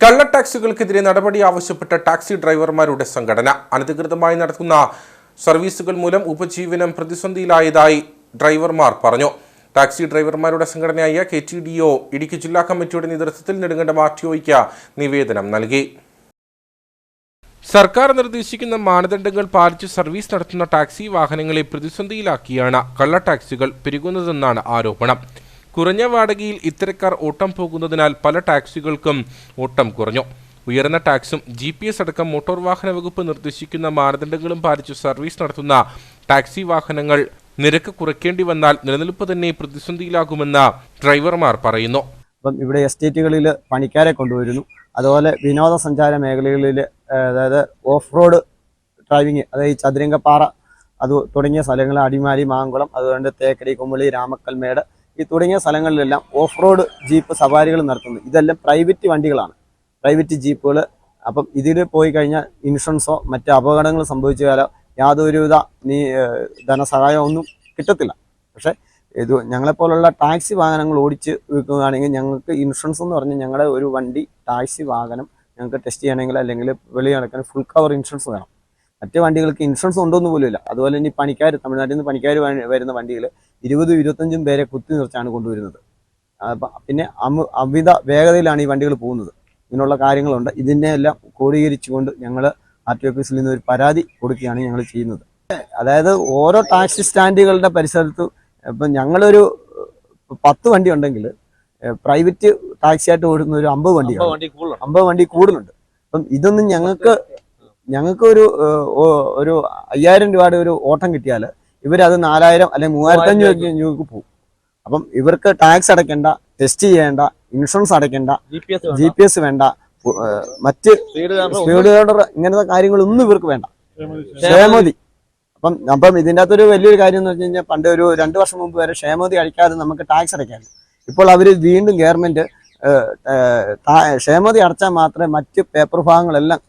കള്ള ടാക്സികൾക്കെതിരെ നടപടി ആവശ്യപ്പെട്ട ടാക്സി ഡ്രൈവർമാരുടെ സംഘടന. അനധികൃതമായി നടത്തുന്ന സർവീസുകൾ മൂലം ഉപജീവനം പ്രതിസന്ധിയിലായതായി ഡ്രൈവർമാർ പറഞ്ഞു. ടാക്സി ഡ്രൈവർമാരുടെ സംഘടനയായ K T D O Idukki ജില്ലാ കമ്മിറ്റിയുടെ നേതൃത്വത്തിൽ നെടുങ്കണ്ടം ഒയ്ക്ക് നിവേദനം നൽകി. സർക്കാർ നിർദ്ദേശിക്കുന്ന മാനദണ്ഡങ്ങൾ പാലിച്ച് സർവീസ് നടത്തുന്ന ടാക്സി വാഹനങ്ങളെ പ്രതിസന്ധിയിലാക്കിയാണ് കള്ള ടാക്സികൾ പെരുകുന്നതെന്നാണ് ആരോപണം. കുറഞ്ഞ വാടകയിൽ ഇത്തരക്കാർ ഓട്ടം പോകുന്നതിനാൽ പല ടാക്സികൾക്കും ഓട്ടം കുറഞ്ഞു. ഉയർന്ന ടാക്സും ജി പി എസ് അടക്കം മോട്ടോർ വാഹന വകുപ്പ് നിർദ്ദേശിക്കുന്ന മാനദണ്ഡങ്ങളും പാലിച്ച് സർവീസ് നടത്തുന്ന ടാക്സി വാഹനങ്ങൾ നിരക്ക് കുറയ്ക്കേണ്ടി വന്നാൽ നിലനിൽപ്പ് തന്നെ പ്രതിസന്ധിയിലാകുമെന്ന് ഡ്രൈവർമാർ പറയുന്നു. അപ്പം ഇവിടെ എസ്റ്റേറ്റുകളിൽ പണിക്കാരെ കൊണ്ടുവരുന്നു. അതുപോലെ വിനോദസഞ്ചാര മേഖലകളിൽ അതായത് ഓഫ് റോഡ് ഡ്രൈവിങ് അതായത് ചതുരംഗപ്പാറ അത് തുടങ്ങിയ സ്ഥലങ്ങൾ അടിമാലി മാങ്കുളം അതുകൊണ്ട് തേക്കടി കുമ്പളി രാമക്കൽമേട് തുടങ്ങിയ സ്ഥലങ്ങളിലെല്ലാം ഓഫ് റോഡ് ജീപ്പ് സവാരികൾ നടത്തുന്നു. ഇതെല്ലാം പ്രൈവറ്റ് വണ്ടികളാണ്. പ്രൈവറ്റ് ജീപ്പുകൾ. അപ്പം ഇതിൽ പോയി കഴിഞ്ഞാൽ ഇൻഷുറൻസോ മറ്റ് അപകടങ്ങൾ സംഭവിച്ചാലോ യാതൊരുവിധ നീ ധനസഹായമോ ഒന്നും കിട്ടത്തില്ല. പക്ഷേ ഇത് ഞങ്ങളെപ്പോലുള്ള ടാക്സി വാഹനങ്ങൾ ഓടിച്ച് വിൽക്കുകയാണെങ്കിൽ ഞങ്ങൾക്ക് ഇൻഷുറൻസ് എന്ന് പറഞ്ഞാൽ ഞങ്ങളുടെ ഒരു വണ്ടി ടാക്സി വാഹനം ഞങ്ങൾക്ക് ടെസ്റ്റ് ചെയ്യണമെങ്കിൽ അല്ലെങ്കിൽ വെളി നടക്കാൻ ഫുൾ കവർ ഇൻഷുറൻസ് വേണം. മറ്റ് വണ്ടികൾക്ക് ഇൻഷുറൻസ് ഉണ്ടോന്ന് പോലും ഇല്ല. അതുപോലെ ഈ പണിക്കാർ തമിഴ്നാട്ടിൽ നിന്ന് പണിക്കാർ വരുന്ന വണ്ടികൾ ഇരുപതും ഇരുപത്തഞ്ചും പേരെ കുത്തി നിറച്ചാണ് കൊണ്ടുവരുന്നത്. പിന്നെ അമ അമിത വേഗതയിലാണ് ഈ വണ്ടികൾ പോകുന്നത്. ഇങ്ങനെയുള്ള കാര്യങ്ങളുണ്ട്. ഇതിനെ എല്ലാം ക്രോഡീകരിച്ചുകൊണ്ട് ഞങ്ങൾ ആർ ടി ഓഫീസിൽ നിന്ന് ഒരു പരാതി കൊടുക്കുകയാണ് ഞങ്ങൾ ചെയ്യുന്നത്. അതായത് ഓരോ ടാക്സി സ്റ്റാൻഡുകളുടെ പരിസരത്ത് ഇപ്പം ഞങ്ങളൊരു പത്ത് വണ്ടി ഉണ്ടെങ്കിൽ പ്രൈവറ്റ് ടാക്സി ആയിട്ട് ഓടുന്ന ഒരു അമ്പത് വണ്ടി അമ്പത് വണ്ടി കൂടുന്നുണ്ട് അപ്പം ഇതൊന്നും ഞങ്ങൾക്ക് ഞങ്ങൾക്ക് ഒരു ഒരു അയ്യായിരം രൂപയുടെ ഒരു ഓട്ടം കിട്ടിയാൽ ഇവരത് നാലായിരം അല്ലെങ്കിൽ മൂവായിരത്തി അഞ്ഞൂറ് രൂപയ്ക്ക് പോകും അപ്പം ഇവർക്ക് ടാക്സ് അടയ്ക്കേണ്ട ടെസ്റ്റ് ചെയ്യേണ്ട ഇൻഷുറൻസ് അടയ്ക്കേണ്ട ജി പി എസ് വേണ്ട. മറ്റ് സ്പീഡ് ഗാർഡർ ഇങ്ങനത്തെ കാര്യങ്ങളൊന്നും ഇവർക്ക് വേണ്ട. ക്ഷേമതി അപ്പം അപ്പം ഇതിന്റെ അകത്തൊരു വലിയൊരു കാര്യം എന്ന് വെച്ച് കഴിഞ്ഞാൽ പണ്ട് ഒരു രണ്ട് വർഷം മുമ്പ് വരെ ക്ഷേമതി അടിക്കാതെ നമുക്ക് ടാക്സ് അടയ്ക്കാൻ ഇപ്പോൾ അവർ വീണ്ടും ഗവൺമെന്റ് ക്ഷേമതി അടച്ചാൽ മാത്രമേ മറ്റ് പേപ്പർ ഭാഗങ്ങളെല്ലാം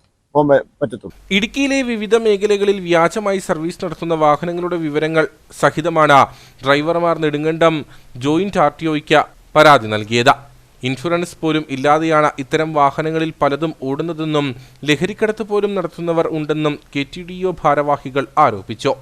ഇടുക്കിയിലെ വിവിധ മേഖലകളിൽ വ്യാജമായി സർവീസ് നടത്തുന്ന വാഹനങ്ങളുടെ വിവരങ്ങൾ സഹിതമാണ് ഡ്രൈവർമാർ നെടുങ്കണ്ടം ജോയിന്റ് ആർ ടി ഒയ്ക്ക് പരാതി നൽകിയത്. ഇൻഷുറൻസ് പോലും ഇല്ലാതെയാണ് ഇത്തരം വാഹനങ്ങളിൽ പലതും ഓടുന്നതെന്നും ലഹരിക്കടത്ത് പോലും നടത്തുന്നവർ ഉണ്ടെന്നും കെ ടി ഡി ഒ ഭാരവാഹികൾ ആരോപിച്ചു.